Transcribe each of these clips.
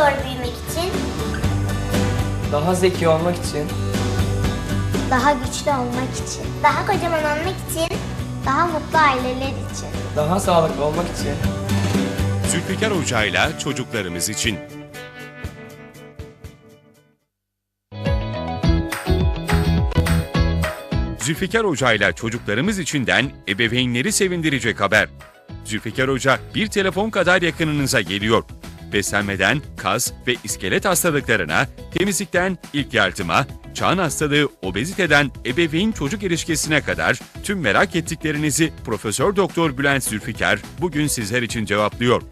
doğru büyümek için, Daha zeki olmak için, daha güçlü olmak için, daha kocaman olmak için, daha mutlu aileler için. daha sağlıklı olmak için. Zülfikar Hoca'yla çocuklarımız için. Zülfikar Hoca'yla çocuklarımız içinden ebeveynleri sevindirecek haber. Zülfikar Hoca bir telefon kadar yakınınıza geliyor. Beslenmeden kas ve iskelet hastalıklarına, temizlikten ilk yardıma, çağın hastalığı, obeziteden ebeveyn çocuk ilişkisine kadar tüm merak ettiklerinizi Profesör Doktor Bülent Zülfikar bugün sizler için cevaplıyor.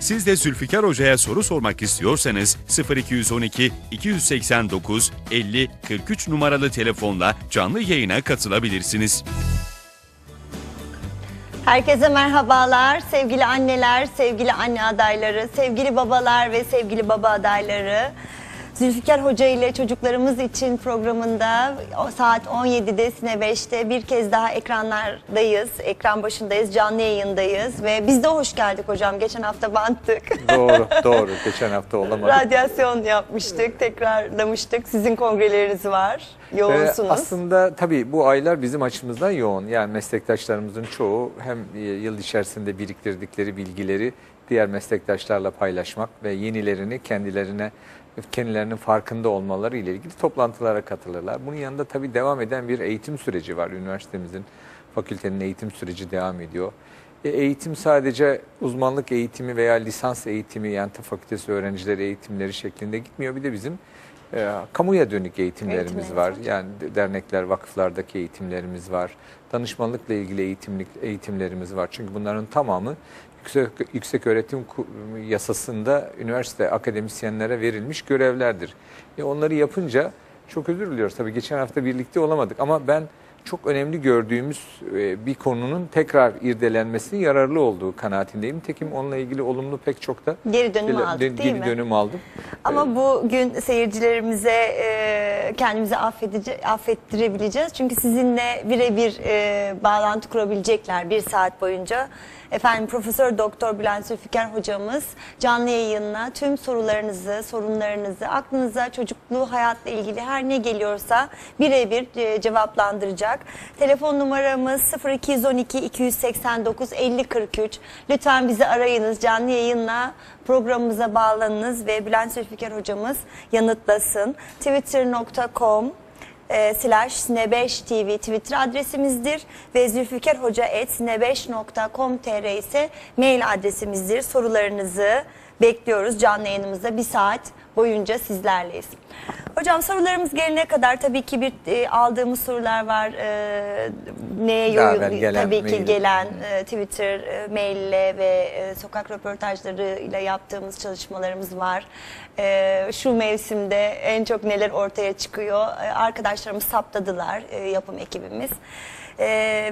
Siz de Zülfikar Hoca'ya soru sormak istiyorsanız 0212 289 50 43 numaralı telefonla canlı yayına katılabilirsiniz. Herkese merhabalar sevgili anneler, sevgili anne adayları, sevgili babalar ve sevgili baba adayları. Zülfikar Hoca ile çocuklarımız için programında o saat 17'de Sine 5'te bir kez daha ekranlardayız. Ekran başındayız, canlı yayındayız ve biz de hoş geldik hocam. Geçen hafta banttık. Doğru, doğru. Geçen hafta olamadık. Radyasyon yapmıştık, tekrarlamıştık. Sizin kongreleriniz var. Ee, Yoğunsunuz. aslında tabii bu aylar bizim açımızdan yoğun. Yani meslektaşlarımızın çoğu hem e, yıl içerisinde biriktirdikleri bilgileri diğer meslektaşlarla paylaşmak ve yenilerini kendilerine kendilerinin farkında olmaları ile ilgili toplantılara katılırlar. Bunun yanında tabii devam eden bir eğitim süreci var. Üniversitemizin, fakültenin eğitim süreci devam ediyor. E, Eğitim sadece uzmanlık eğitimi veya lisans eğitimi yani tıp fakültesi öğrencileri eğitimleri şeklinde gitmiyor. Bir de bizim e, kamuya dönük eğitimlerimiz Eğitimleriniz var. var. Yani dernekler, vakıflardaki eğitimlerimiz var. Danışmanlıkla ilgili eğitimlik eğitimlerimiz var. Çünkü bunların tamamı yüksek, yüksek öğretim yasasında üniversite akademisyenlere verilmiş görevlerdir. E, onları yapınca çok özür diliyoruz. Tabii geçen hafta birlikte olamadık ama ben çok önemli gördüğümüz e, bir konunun tekrar irdelenmesinin yararlı olduğu kanaatindeyim. Tekim onunla ilgili olumlu pek çok da Geri dönüm aldık, değil geri mi? dönüm aldım. Ama bugün seyircilerimize e, kendimizi affedici, affettirebileceğiz. Çünkü sizinle birebir e, bağlantı kurabilecekler bir saat boyunca. Efendim Profesör Doktor Bülent Zülfikar hocamız canlı yayınla tüm sorularınızı, sorunlarınızı, aklınıza çocukluğu hayatla ilgili her ne geliyorsa birebir e, cevaplandıracak. Telefon numaramız 0212 289 50 43. Lütfen bizi arayınız canlı yayınla programımıza bağlanınız ve Bülent Zülfikar hocamız yanıtlasın. Twitter.com e, slash sine5 tv Twitter adresimizdir ve zülfikarhoca.sine5.com.tr ise mail adresimizdir. Sorularınızı bekliyoruz canlı yayınımızda bir saat boyunca sizlerleyiz. Hocam sorularımız gelene kadar tabii ki bir e, aldığımız sorular var. E, neye yoyun- tabii ki mail. gelen e, Twitter e, maille ve e, sokak röportajlarıyla yaptığımız çalışmalarımız var. E, şu mevsimde en çok neler ortaya çıkıyor E, arkadaşlarımız saptadılar e, yapım ekibimiz. E,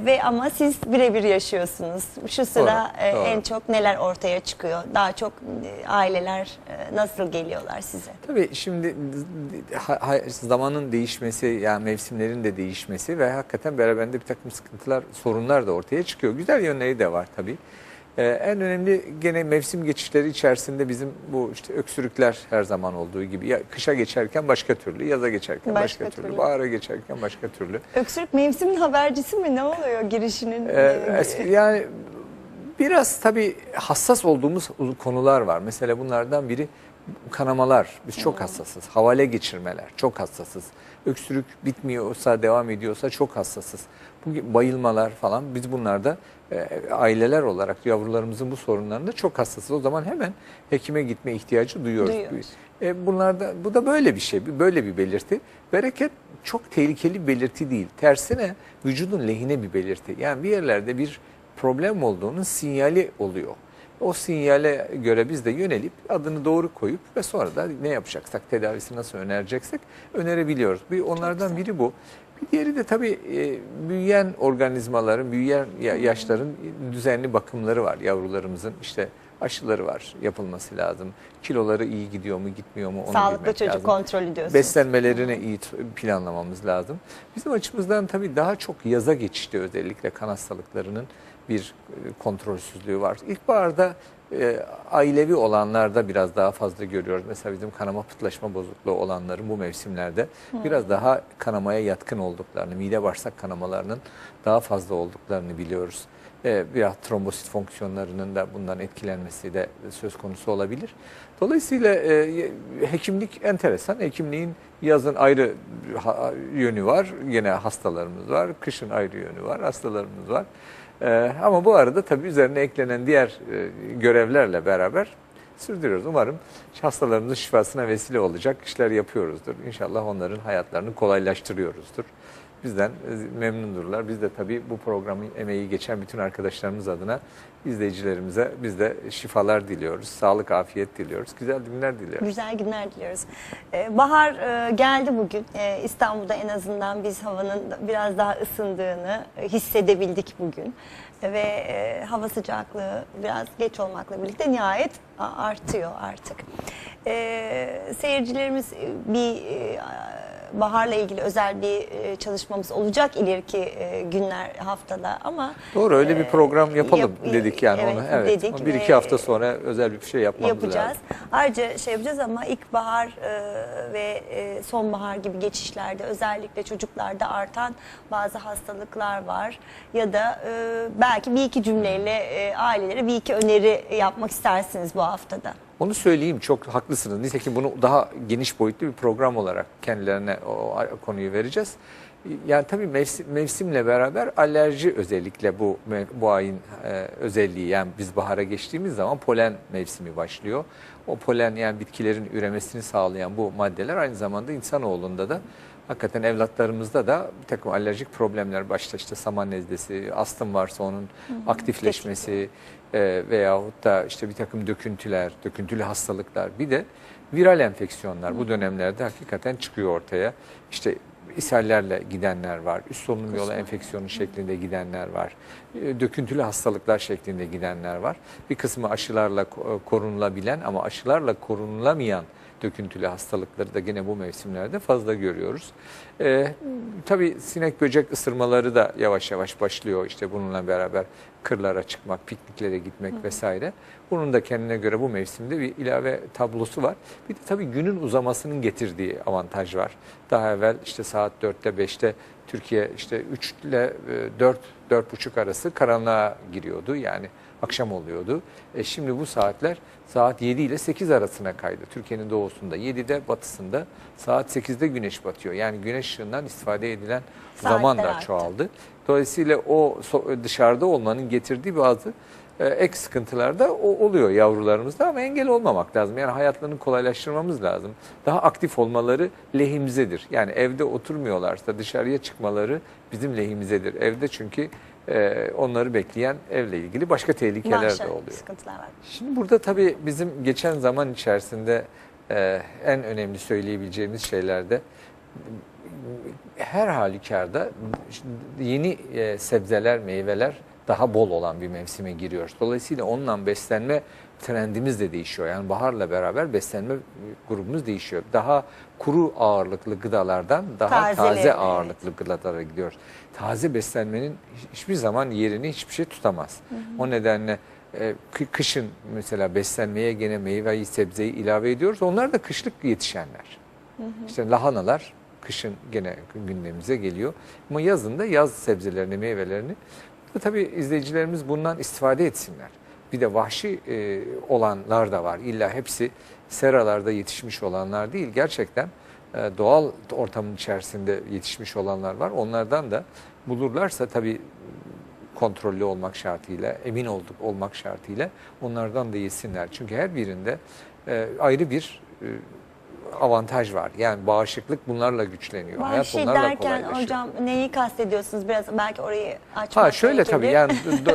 ve ama siz birebir yaşıyorsunuz. Şu sıra Doğru, e, doğru. en çok neler ortaya çıkıyor? Daha çok e, aileler e, nasıl geliyorlar size? Tabii şimdi ha- ha- zamanın değişmesi, yani mevsimlerin de değişmesi ve hakikaten beraberinde bir takım sıkıntılar, sorunlar da ortaya çıkıyor. Güzel yönleri de var tabii. Ee, en önemli gene mevsim geçişleri içerisinde bizim bu işte öksürükler her zaman olduğu gibi. Ya kışa geçerken başka türlü, yaza geçerken başka, Başka türlü, türlü. bahara geçerken başka türlü. Öksürük mevsimin habercisi mi? Ne oluyor girişinin? Ee, e, es- yani biraz tabii hassas olduğumuz konular var. Mesela bunlardan biri kanamalar. Biz çok hassasız. Havale geçirmeler çok hassasız. Öksürük bitmiyorsa, devam ediyorsa çok hassasız. Bu bayılmalar falan biz bunlarda e, aileler olarak yavrularımızın bu sorunlarında çok hassasız. O zaman hemen hekime gitme ihtiyacı duyuyoruz. Duyuyoruz. E, bunlarda bu da böyle bir şey, böyle bir belirti. Bereket çok tehlikeli bir belirti değil. Tersine vücudun lehine bir belirti. Yani bir yerlerde bir problem olduğunun sinyali oluyor. O sinyale göre biz de yönelip adını doğru koyup ve sonra da ne yapacaksak, tedavisi nasıl önereceksek önerebiliyoruz. Bir onlardan biri bu. Diğeri de tabii e, büyüyen organizmaların, büyüyen ya- yaşların düzenli bakımları var yavrularımızın. işte aşıları var, yapılması lazım. Kiloları iyi gidiyor mu, gitmiyor mu onu Sağlıklı bilmek çocuk lazım. kontrolü diyorsunuz. Beslenmelerini iyi planlamamız lazım. Bizim açımızdan tabii daha çok yaza geçişte özellikle kan hastalıklarının bir e, kontrolsüzlüğü var. İlkbaharda e, ailevi olanlarda biraz daha fazla görüyoruz. Mesela bizim kanama pıhtılaşma bozukluğu olanların bu mevsimlerde biraz daha kanamaya yatkın olduklarını, mide bağırsak kanamalarının daha fazla olduklarını biliyoruz. E, biraz trombosit fonksiyonlarının da bundan etkilenmesi de söz konusu olabilir. Dolayısıyla e, hekimlik enteresan. Hekimliğin yazın ayrı yönü var. Yine hastalarımız var. Kışın ayrı yönü var. Hastalarımız var. E, ama bu arada tabii üzerine eklenen diğer e, görevlerle beraber sürdürüyoruz. Umarım hastalarımızın şifasına vesile olacak işler yapıyoruzdur. İnşallah onların hayatlarını kolaylaştırıyoruzdur. Bizden e, memnundurlar. Biz de tabii bu programın emeği geçen bütün arkadaşlarımız adına izleyicilerimize biz de şifalar diliyoruz. Sağlık, afiyet diliyoruz. Güzel günler diliyoruz. Güzel günler diliyoruz. Ee, bahar e, geldi bugün. İstanbul'da en azından biz havanın biraz daha ısındığını e, hissedebildik bugün. Ve e, hava sıcaklığı biraz geç olmakla birlikte nihayet artıyor artık. Seyircilerimiz e, bir e, baharla ilgili özel bir e, çalışmamız olacak ileriki e, günler haftada ama Doğru öyle bir e, program yapalım yap- dedik yani evet, onu. Evet. dedik bir iki hafta sonra özel bir şey yapmamız yapacağız. lazım. Ayrıca şey yapacağız ama ilkbahar e, ve e, sonbahar gibi geçişlerde özellikle çocuklarda artan bazı hastalıklar var. Ya da e, belki bir iki cümleyle e, ailelere bir iki öneri yapmak istersiniz bu haftada. Onu söyleyeyim çok haklısınız. Nitekim bunu daha geniş boyutlu bir program olarak kendilerine o konuyu vereceğiz. Yani tabii mevsim, mevsimle beraber alerji özellikle bu bu ayın e, özelliği yani biz bahara geçtiğimiz zaman polen mevsimi başlıyor. O polen yani bitkilerin üremesini sağlayan bu maddeler aynı zamanda insanoğlunda da hakikaten evlatlarımızda da bir takım alerjik problemler başta işte saman nezlesi, astım varsa onun aktifleşmesi e, veyahut da işte bir takım döküntüler, döküntülü hastalıklar. Bir de viral enfeksiyonlar bu dönemlerde hakikaten çıkıyor ortaya. İşte ishallerle gidenler var, üst solunum yolu enfeksiyonu şeklinde gidenler var, e, döküntülü hastalıklar şeklinde gidenler var. Bir kısmı aşılarla ko- korunulabilen ama aşılarla korunulamayan döküntülü hastalıkları da yine bu mevsimlerde fazla görüyoruz. Ee, tabii sinek böcek ısırmaları da yavaş yavaş başlıyor işte bununla beraber kırlara çıkmak, pikniklere gitmek vesaire. Bunun da kendine göre bu mevsimde bir ilave tablosu var. Bir de tabii günün uzamasının getirdiği avantaj var. Daha evvel işte saat 4'te 5'te Türkiye işte 3 ile 4 4.30 arası karanlığa giriyordu. Yani akşam oluyordu. E şimdi bu saatler saat 7 ile 8 arasına kaydı. Türkiye'nin doğusunda, 7'de batısında, saat 8'de güneş batıyor. Yani güneş ışığından istifade edilen zaman Saatler da arttı. çoğaldı. Dolayısıyla o so- dışarıda olmanın getirdiği bazı e, ek sıkıntılar da o- oluyor yavrularımızda ama engel olmamak lazım. Yani hayatlarını kolaylaştırmamız lazım. Daha aktif olmaları lehimizedir. Yani evde oturmuyorlarsa dışarıya çıkmaları bizim lehimizedir. Evde çünkü e, onları bekleyen evle ilgili başka tehlikeler Başka de oluyor. sıkıntılar var. Şimdi burada tabii bizim geçen zaman içerisinde e, en önemli söyleyebileceğimiz şeylerde her halükarda yeni e, sebzeler, meyveler daha bol olan bir mevsime giriyoruz. Dolayısıyla onunla beslenme trendimiz de değişiyor. Yani baharla beraber beslenme grubumuz değişiyor. Daha kuru ağırlıklı gıdalardan daha Tazeleri, taze evet. ağırlıklı gıdalara gidiyoruz. Taze beslenmenin hiçbir zaman yerini hiçbir şey tutamaz. O nedenle e, kı- kışın mesela beslenmeye gene meyveyi, sebzeyi ilave ediyoruz. Onlar da kışlık yetişenler. İşte lahanalar kışın gene gündemimize geliyor. Ama yazın da yaz sebzelerini, meyvelerini tabii izleyicilerimiz bundan istifade etsinler. Bir de vahşi e, olanlar da var. İlla hepsi seralarda yetişmiş olanlar değil. Gerçekten e, doğal ortamın içerisinde yetişmiş olanlar var. Onlardan da bulurlarsa tabii kontrollü olmak şartıyla, emin olduk olmak şartıyla onlardan da yesinler. Çünkü her birinde e, ayrı bir e, avantaj var. Yani bağışıklık bunlarla güçleniyor. Hayat Vahşi bunlarla derken kolaylaşıyor. hocam neyi kastediyorsunuz? Biraz belki orayı açmak Ha şöyle gerekebilir. tabii yani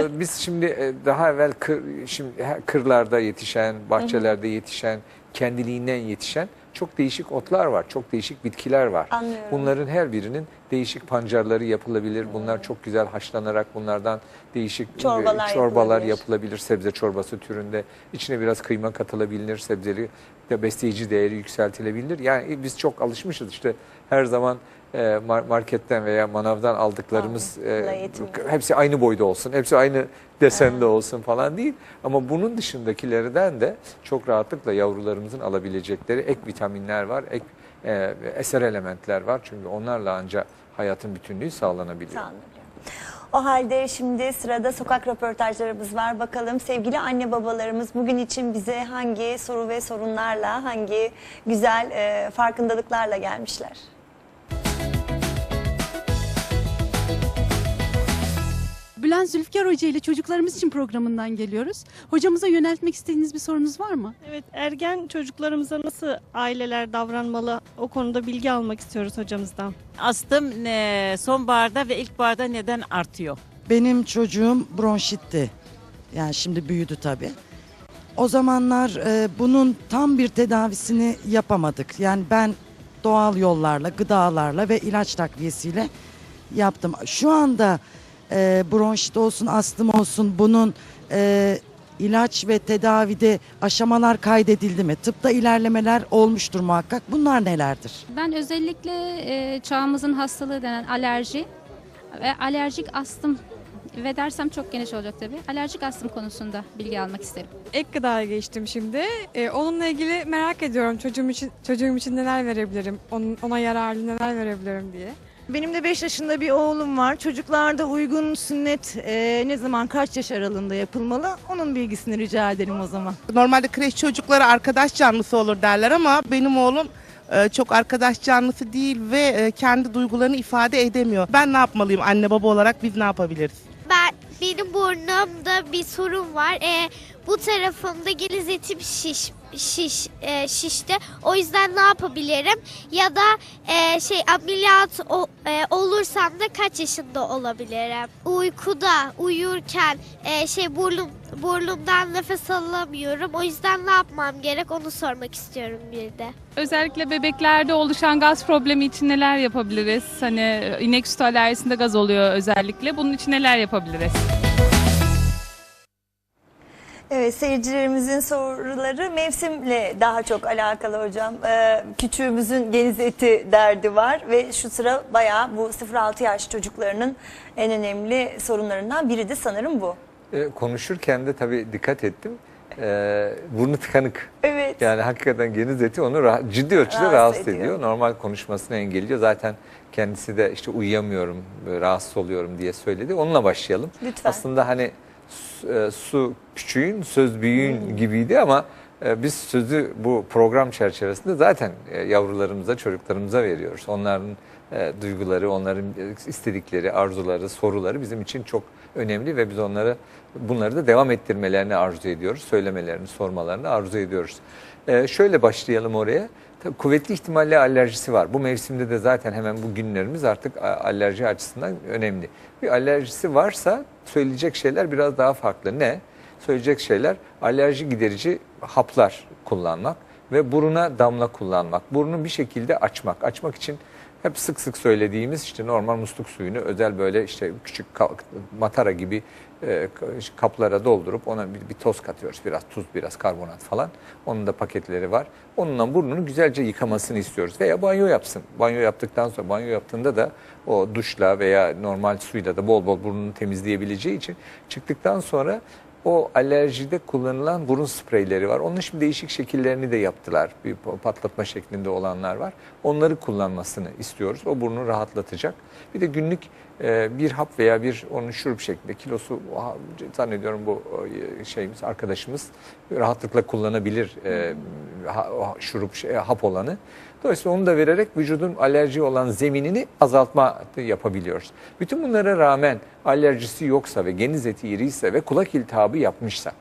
biz şimdi e, daha evvel kır, şimdi kırlarda yetişen, bahçelerde yetişen, kendiliğinden yetişen çok değişik otlar var, çok değişik bitkiler var. Anlıyorum. Bunların her birinin değişik pancarları yapılabilir. Bunlar çok güzel haşlanarak bunlardan değişik e, Çorbalar çorbalar yapılabilir. yapılabilir. Sebze çorbası türünde. İçine biraz kıyma katılabilir. Sebzeli de besleyici değeri yükseltilebilir. Yani biz çok alışmışız işte her zaman marketten veya manavdan aldıklarımız e, hepsi aynı boyda olsun, hepsi aynı desende olsun falan değil. Ama bunun dışındakilerden de çok rahatlıkla yavrularımızın alabilecekleri ek vitaminler var, ek e, eser elementler var. Çünkü onlarla ancak hayatın bütünlüğü sağlanabiliyor. Sağlanabiliyor. O halde şimdi sırada sokak röportajlarımız var. Bakalım sevgili anne babalarımız bugün için bize hangi soru ve sorunlarla, hangi güzel e, farkındalıklarla gelmişler. Bülent Zülfikar Hoca ile çocuklarımız için programından geliyoruz. Hocamıza yöneltmek istediğiniz bir sorunuz var mı? Evet, ergen çocuklarımıza nasıl aileler davranmalı o konuda bilgi almak istiyoruz hocamızdan. Astım sonbaharda ve ilkbaharda neden artıyor? Benim çocuğum bronşitti. Yani şimdi büyüdü tabii. O zamanlar e, bunun tam bir tedavisini yapamadık. Yani ben doğal yollarla, gıdalarla ve ilaç takviyesiyle yaptım. Şu anda e, bronşit olsun, astım olsun bunun e, ilaç ve tedavide aşamalar kaydedildi mi? Tıpta ilerlemeler olmuştur muhakkak. Bunlar nelerdir? Ben özellikle e, çağımızın hastalığı denen alerji ve alerjik astım ve dersem çok geniş olacak tabii. Alerjik astım konusunda bilgi almak isterim. Ek gıdaya geçtim şimdi. Ee, onunla ilgili merak ediyorum çocuğum için çocuğum için neler verebilirim, onun, ona yararlı neler verebilirim diye. Benim de 5 yaşında bir oğlum var. Çocuklarda uygun sünnet e, ne zaman kaç yaş aralığında yapılmalı? Onun bilgisini rica edelim o zaman. Normalde kreş çocukları arkadaş canlısı olur derler ama benim oğlum e, çok arkadaş canlısı değil ve e, kendi duygularını ifade edemiyor. Ben ne yapmalıyım anne baba olarak biz ne yapabiliriz? Ben benim burnumda bir sorun var. E, bu tarafımda geniz etim şiş şiş e, şişti. O yüzden ne yapabilirim? Ya da e, şey ameliyat o- e, olursam da kaç yaşında olabilirim? Uykuda uyurken e, şey burnum burnumdan nefes alamıyorum. O yüzden ne yapmam gerek onu sormak istiyorum bir de. Özellikle bebeklerde oluşan gaz problemi için neler yapabiliriz? Hani inek sütü alerjisinde gaz oluyor özellikle. Bunun için neler yapabiliriz? Evet seyircilerimizin soruları mevsimle daha çok alakalı hocam. Ee, küçüğümüzün geniz eti derdi var ve şu sıra bayağı bu 0-6 yaş çocuklarının en önemli sorunlarından biri de sanırım bu. E, konuşurken de tabii dikkat ettim. E, burnu tıkanık. Evet. Yani hakikaten geniz eti onu rah- ciddi ölçüde Rahatsız rahatsız, ediyor. ediyor. Normal konuşmasını engelliyor. Zaten kendisi de işte uyuyamıyorum, rahatsız oluyorum diye söyledi. Onunla başlayalım. Lütfen. Aslında hani e, su küçüğün, söz büyüğün Hmm. gibiydi ama e, biz sözü bu program çerçevesinde zaten e, yavrularımıza, çocuklarımıza veriyoruz. Onların e, duyguları, onların e, istedikleri, arzuları, soruları bizim için çok önemli ve biz onları bunları da devam ettirmelerini arzu ediyoruz. Söylemelerini, sormalarını arzu ediyoruz. E, şöyle başlayalım oraya. Tabii kuvvetli ihtimalle alerjisi var. Bu mevsimde de zaten hemen bu günlerimiz artık alerji açısından önemli. Bir alerjisi varsa söyleyecek şeyler biraz daha farklı. Ne? Söyleyecek şeyler alerji giderici haplar kullanmak ve buruna damla kullanmak. Burnu bir şekilde açmak. Açmak için hep sık sık söylediğimiz işte normal musluk suyunu özel böyle işte küçük matara gibi e, kaplara doldurup ona bir, bir toz katıyoruz. Biraz tuz, biraz karbonat falan. Onun da paketleri var. Onunla burnunu güzelce yıkamasını istiyoruz. Veya banyo yapsın. Banyo yaptıktan sonra banyo yaptığında da o duşla veya normal suyla da bol bol burnunu temizleyebileceği için çıktıktan sonra o alerjide kullanılan burun spreyleri var. Onun şimdi değişik şekillerini de yaptılar. Bir patlatma şeklinde olanlar var. Onları kullanmasını istiyoruz. O burnu rahatlatacak. Bir de günlük e, bir hap veya bir onun şurup şeklinde kilosu zannediyorum bu şeyimiz arkadaşımız rahatlıkla kullanabilir e, şurup şey, hap olanı. Dolayısıyla onu da vererek vücudun alerji olan zeminini azaltma yapabiliyoruz. Bütün bunlara rağmen alerjisi yoksa ve geniz eti iriyse ve kulak iltihabı yapmışsa,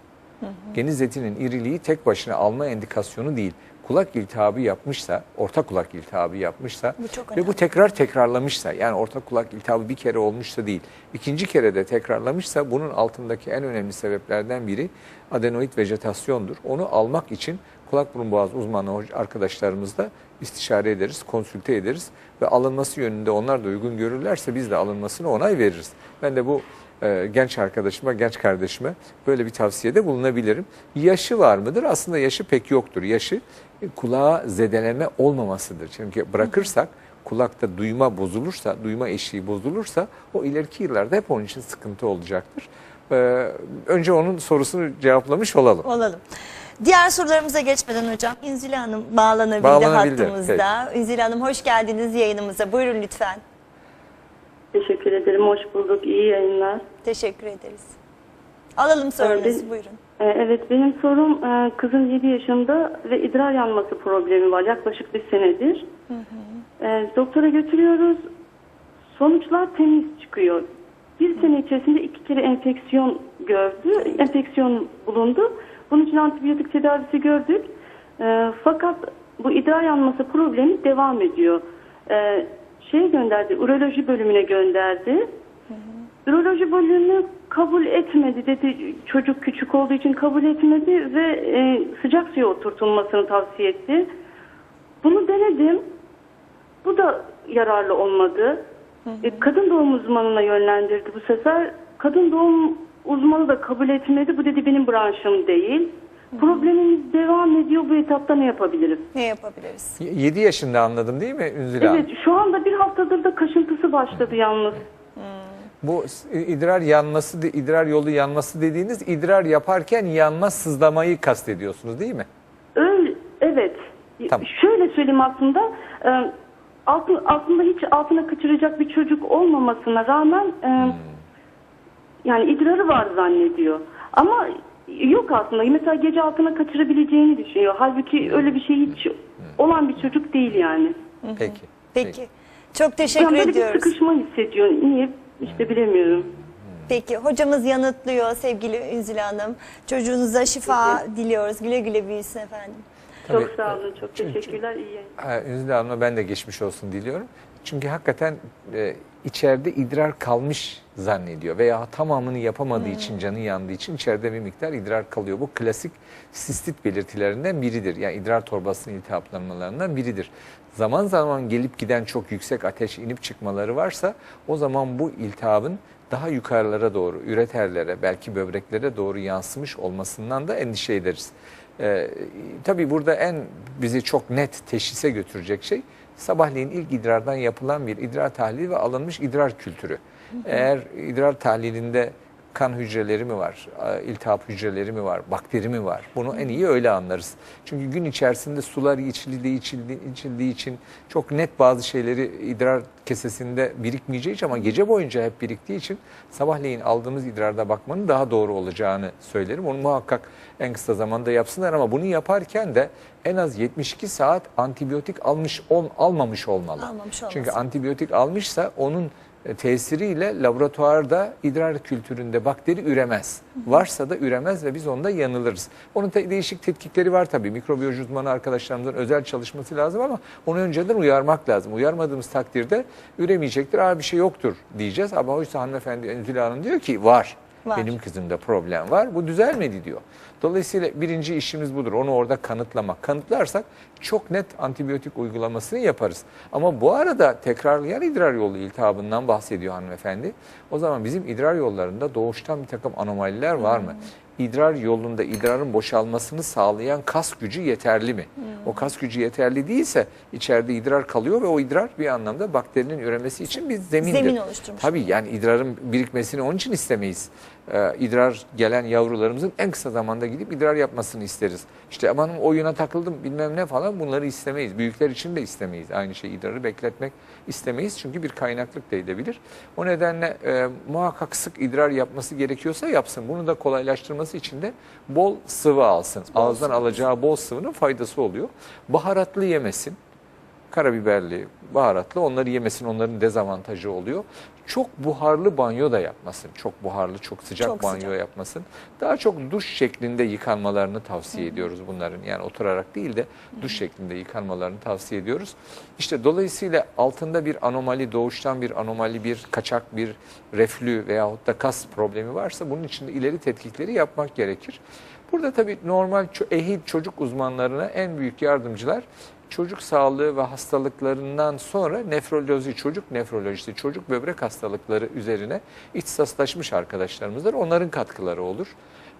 geniz etinin iriliği tek başına alma endikasyonu değil. Kulak iltihabı yapmışsa, orta kulak iltihabı yapmışsa Bu ve bu tekrar tekrarlamışsa, yani orta kulak iltihabı bir kere olmuşsa değil, ikinci kere de tekrarlamışsa bunun altındaki en önemli sebeplerden biri adenoid vejetasyondur. Onu almak için kulak burun boğaz uzmanı arkadaşlarımızla istişare ederiz, konsülte ederiz ve alınması yönünde onlar da uygun görürlerse biz de alınmasını onay veririz. Ben de bu e, genç arkadaşıma, genç kardeşime böyle bir tavsiyede bulunabilirim. Yaşı var mıdır? Aslında yaşı pek yoktur. Yaşı e, kulağa zedeleme olmamasıdır. Çünkü bırakırsak kulakta duyma bozulursa, duyma eşiği bozulursa o ileriki yıllarda hep onun için sıkıntı olacaktır. Ee, önce onun sorusunu cevaplamış olalım. Olalım. Diğer sorularımıza geçmeden hocam İnzile Hanım bağlanabildi, Bağlanabildi, hattımızda. İnzile Hanım hoş geldiniz yayınımıza. Buyurun lütfen. Teşekkür ederim. Hoş bulduk. İyi yayınlar. Teşekkür ederiz. Alalım sorunuzu Evet. buyurun. Ee, Evet benim sorum e, kızım 7 yaşında ve idrar yanması problemi var yaklaşık bir senedir. Ee, Doktora götürüyoruz. Sonuçlar temiz çıkıyor. Bir sene içerisinde iki kere enfeksiyon gördü. Enfeksiyon bulundu. Bunun için antibiyotik tedavisi gördük. Ee, Fakat bu idrar yanması problemi devam ediyor. Ee, Şeye gönderdi, uroloji bölümüne gönderdi. Üroloji bölümü kabul etmedi dedi. Çocuk küçük olduğu için kabul etmedi ve e, sıcak suya oturtulmasını tavsiye etti. Bunu denedim. Bu da yararlı olmadı. E, kadın doğum uzmanına yönlendirdi bu sefer. Kadın doğum uzmanı da kabul etmedi. Bu dedi benim branşım değil. Problemimiz devam ediyor. Bu etapta ne yapabilirim? Ne yapabiliriz? 7 yaşında anladım değil mi Ünzile Hanım? Evet şu anda bir haftadır da kaşıntısı başladı yalnız. Bu s- idrar yanması, idrar yolu yanması dediğiniz idrar yaparken yanma sızlamayı kastediyorsunuz değil mi? Öyle, evet. Tamam. Şöyle söyleyeyim aslında. e, altı- aslında hiç altına kaçıracak bir çocuk olmamasına rağmen e, yani idrarı var zannediyor. Ama yok aslında. Mesela gece altına kaçırabileceğini düşünüyor. Halbuki öyle bir şey hiç olan bir çocuk değil yani. Peki. Peki. Çok teşekkür yani böyle ediyoruz. bir sıkışma hissediyor. Niye? İşte bilemiyorum. Peki hocamız yanıtlıyor sevgili Ünzile Hanım. Çocuğunuza şifa diliyoruz. Güle güle büyüsün efendim. Çok sağ olun. Çok teşekkürler. İyi Ünzile Hanım'a ben de geçmiş olsun diliyorum. Çünkü hakikaten e, içeride idrar kalmış zannediyor veya tamamını yapamadığı için canı yandığı için içeride bir miktar idrar kalıyor. Bu klasik sistit belirtilerinden biridir. Yani idrar torbasının iltihaplanmalarından biridir. Zaman zaman gelip giden çok yüksek ateş inip çıkmaları varsa o zaman bu iltihabın daha yukarılara doğru, üreterlere, belki böbreklere doğru yansımış olmasından da endişe ederiz. Ee, tabii burada en bizi çok net teşhise götürecek şey sabahleyin ilk idrardan yapılan bir idrar tahlili ve alınmış idrar kültürü. Eğer idrar tahlilinde kan hücreleri mi var, iltihap hücreleri mi var, bakteri mi var? Bunu en iyi öyle anlarız. Çünkü gün içerisinde sular içildiği, içildiği, içildiği için çok net bazı şeyleri idrar kesesinde birikmeyeceği için ama gece boyunca hep biriktiği için sabahleyin aldığımız idrarda bakmanın daha doğru olacağını söylerim. Onu muhakkak en kısa zamanda yapsınlar ama bunu yaparken de en az 72 saat antibiyotik almış ol, almamış olmalı. Almamış Çünkü antibiyotik almışsa onun tesiriyle laboratuvarda idrar kültüründe bakteri üremez. Varsa da üremez ve biz onda yanılırız. Onun te- değişik tetkikleri var tabii. Mikrobiyoloji uzmanı arkadaşlarımızın özel çalışması lazım ama onu önceden uyarmak lazım. Uyarmadığımız takdirde üremeyecektir. Aa bir şey yoktur diyeceğiz ama oysa hanımefendi Hanım diyor ki var. Var. Benim kızımda problem var. Bu düzelmedi diyor. Dolayısıyla birinci işimiz budur. Onu orada kanıtlamak. Kanıtlarsak çok net antibiyotik uygulamasını yaparız. Ama bu arada tekrarlayan idrar yolu iltihabından bahsediyor hanımefendi. O zaman bizim idrar yollarında doğuştan bir takım anomaliler var mı? İdrar yolunda idrarın boşalmasını sağlayan kas gücü yeterli mi? O kas gücü yeterli değilse içeride idrar kalıyor ve o idrar bir anlamda bakterinin üremesi için bir zemindir. Zemin oluşturmuş. Tabii yani idrarın birikmesini onun için istemeyiz. Ee, idrar gelen yavrularımızın en kısa zamanda gidip idrar yapmasını isteriz. İşte aman oyuna takıldım bilmem ne falan bunları istemeyiz. Büyükler için de istemeyiz. Aynı şey idrarı bekletmek istemeyiz. Çünkü bir kaynaklık da edebilir. O nedenle e, muhakkak sık idrar yapması gerekiyorsa yapsın. Bunu da kolaylaştırması için de bol sıvı alsın. Ağızdan alacağı bol sıvının faydası oluyor. Baharatlı yemesin karabiberli, baharatlı onları yemesin onların dezavantajı oluyor. Çok buharlı banyo da yapmasın. Çok buharlı, çok sıcak Çok banyo sıcak. yapmasın. Daha çok duş şeklinde yıkanmalarını tavsiye ediyoruz bunların. Yani oturarak değil de duş şeklinde yıkanmalarını tavsiye ediyoruz. İşte dolayısıyla altında bir anomali, doğuştan bir anomali, bir kaçak, bir reflü veyahut da kas problemi varsa bunun için de ileri tetkikleri yapmak gerekir. Burada tabii normal ehil çocuk uzmanlarına en büyük yardımcılar çocuk sağlığı ve hastalıklarından sonra nefroloji, çocuk nefrolojisi, çocuk böbrek hastalıkları üzerine ihtisaslaşmış arkadaşlarımızdır. Onların katkıları olur.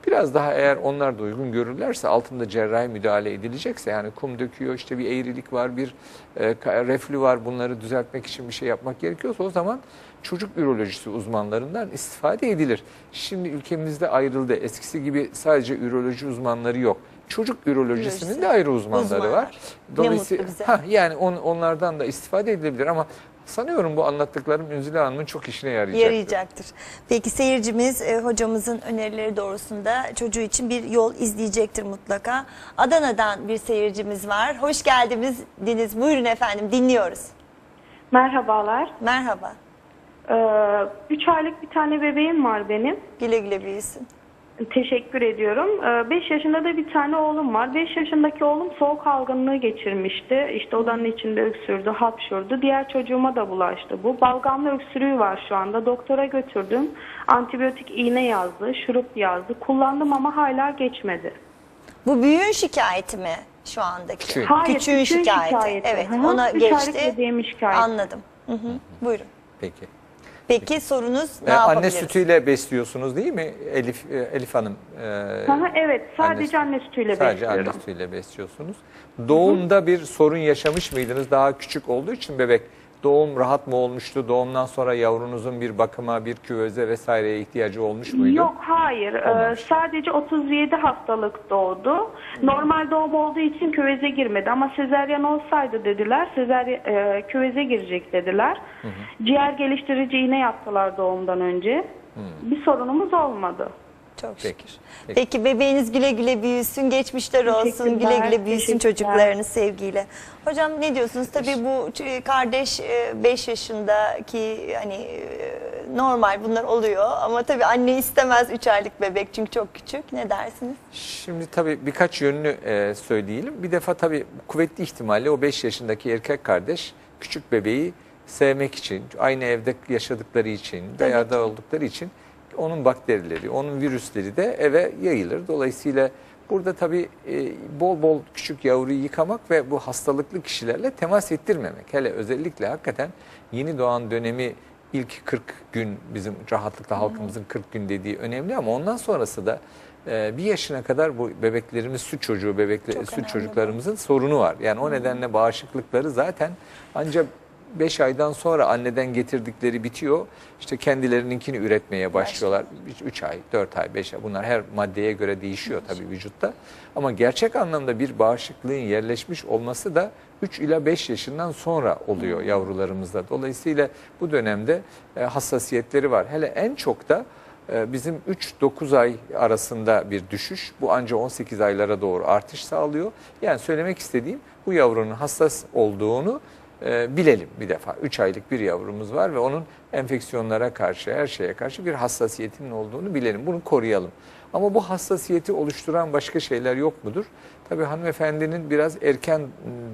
Biraz daha eğer onlar da uygun görürlerse altında cerrahi müdahale edilecekse yani kum döküyor işte bir eğrilik var bir e, reflü var bunları düzeltmek için bir şey yapmak gerekiyorsa o zaman çocuk ürolojisi uzmanlarından istifade edilir. Şimdi ülkemizde ayrıldı. Eskisi gibi sadece üroloji uzmanları yok. Çocuk ürolojisinin Ürolojisi. de ayrı uzmanları Uzman var. var. Ne mutlu bize. ha, yani on, onlardan da istifade edilebilir ama sanıyorum bu anlattıklarım Ünzile Hanım'ın çok işine yarayacaktır. Yarayacaktır. Peki seyircimiz e, hocamızın önerileri doğrusunda çocuğu için bir yol izleyecektir mutlaka. Adana'dan bir seyircimiz var. Hoş geldiniz. Diniz. Buyurun efendim dinliyoruz. Merhabalar. Merhaba. Ee, üç aylık bir tane bebeğim var benim. Güle güle büyüsün. Teşekkür ediyorum. 5 yaşında da bir tane oğlum var. 5 yaşındaki oğlum soğuk algınlığı geçirmişti. İşte odanın içinde öksürdü, hapşurdu. Diğer çocuğuma da bulaştı bu. Balgamlı öksürüğü var şu anda. Doktora götürdüm. Antibiyotik iğne yazdı, şurup yazdı. Kullandım ama hala geçmedi. Bu büyüğün şikayeti mi şu andaki? Küçüğün. Hayır, Küçüğün küçüğün şikayeti. şikayeti. Evet Hı hı. ona Üç geçti. şikayeti. Anladım. Hı hı. Buyurun. Peki. Peki sorunuz ne Ve anne sütüyle besliyorsunuz değil mi Elif e, Elif Hanım? Ee, hı, evet, sadece anne sütüyle Sadece besliyorum. anne sütüyle besliyorsunuz. Doğumda bir sorun yaşamış mıydınız? Daha küçük olduğu için bebek doğum rahat mı olmuştu? Doğumdan sonra yavrunuzun bir bakıma, bir küveze vesaireye ihtiyacı olmuş muydu? Yok hayır Ee, sadece 37 hastalık doğdu. Normal doğum olduğu için küveze girmedi ama sezeryan olsaydı dediler sezerya, e, küveze girecek dediler. Ciğer geliştirici iğne yaptılar doğumdan önce. Bir sorunumuz olmadı. Çok Peki. Peki bebeğiniz güle güle büyüsün, geçmişler olsun, güle güle büyüsün çocuklarınız sevgiyle. Hocam ne diyorsunuz? Tabii bu kardeş 5 yaşındaki hani e, normal bunlar oluyor ama tabii anne istemez 3 aylık bebek çünkü çok küçük. Ne dersiniz? Şimdi tabii birkaç yönlü e, söyleyelim. Bir defa tabii kuvvetli ihtimalle o 5 yaşındaki erkek kardeş küçük bebeği sevmek için, aynı evde yaşadıkları için veya da oldukları için onun bakterileri, onun virüsleri de eve yayılır. Dolayısıyla burada tabii e, bol bol küçük yavruyu yıkamak ve bu hastalıklı kişilerle temas ettirmemek. Hele özellikle hakikaten yeni doğan dönemi ilk 40 gün bizim rahatlıkla halkımızın 40 gün dediği önemli ama ondan sonrası da e, bir yaşına kadar bu bebeklerimiz süt çocuğu bebekle süt çocuklarımızın sorunu var. Yani o nedenle bağışıklıkları zaten ancak 5 aydan sonra anneden getirdikleri bitiyor. İşte kendilerinkini üretmeye başlıyorlar. 3 ay, 4 ay, 5 ay bunlar her maddeye göre değişiyor tabii vücutta. Ama gerçek anlamda bir bağışıklığın yerleşmiş olması da 3 ila 5 yaşından sonra oluyor yavrularımızda. Dolayısıyla bu dönemde e, hassasiyetleri var. Hele en çok da e, bizim 3-9 ay arasında bir düşüş. Bu anca 18 aylara doğru artış sağlıyor. Yani söylemek istediğim bu yavrunun hassas olduğunu e, bilelim bir defa. 3 aylık bir yavrumuz var ve onun enfeksiyonlara karşı, her şeye karşı bir hassasiyetinin olduğunu bilelim. Bunu koruyalım. Ama bu hassasiyeti oluşturan başka şeyler yok mudur? Tabii hanımefendinin biraz erken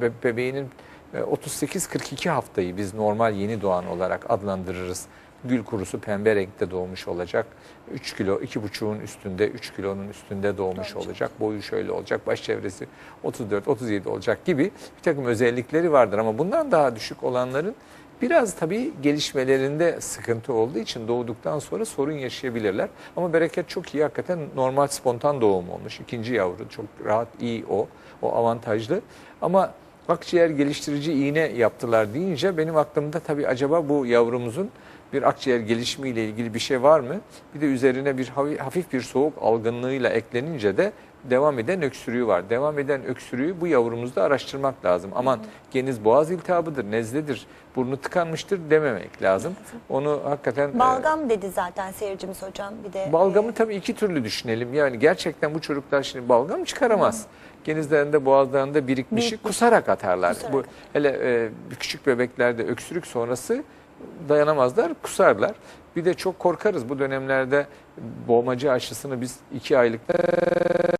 be- bebeğinin e, 38-42 haftayı biz normal yeni doğan olarak adlandırırız. Gül kurusu pembe renkte doğmuş olacak. 3 kilo, 2,5'un üstünde, 3 kilonun üstünde doğmuş olacak. Boyu şöyle olacak, baş çevresi 34-37 olacak gibi bir takım özellikleri vardır. Ama bundan daha düşük olanların biraz tabii gelişmelerinde sıkıntı olduğu için doğduktan sonra sorun yaşayabilirler. Ama bereket çok iyi, hakikaten normal spontan doğum olmuş. İkinci yavru çok rahat, iyi o, o avantajlı. Ama akciğer geliştirici iğne yaptılar deyince benim aklımda tabii acaba bu yavrumuzun bir akciğer gelişimiyle ilgili bir şey var mı? Bir de üzerine bir hafif bir soğuk algınlığıyla eklenince de devam eden öksürüğü var. Devam eden öksürüğü bu yavrumuzda araştırmak lazım. Aman geniz boğaz iltihabıdır, nezledir, burnu tıkanmıştır dememek lazım. Onu hakikaten... e, Balgam dedi zaten seyircimiz hocam bir de. Balgamı tabii iki türlü düşünelim. Yani gerçekten bu çocuklar şimdi balgam çıkaramaz. Genizlerinde, boğazlarında birikmişi kusarak atarlar. Bu hele e, küçük bebeklerde öksürük sonrası dayanamazlar, kusarlar. Bir de çok korkarız bu dönemlerde boğmacı aşısını biz iki aylıkta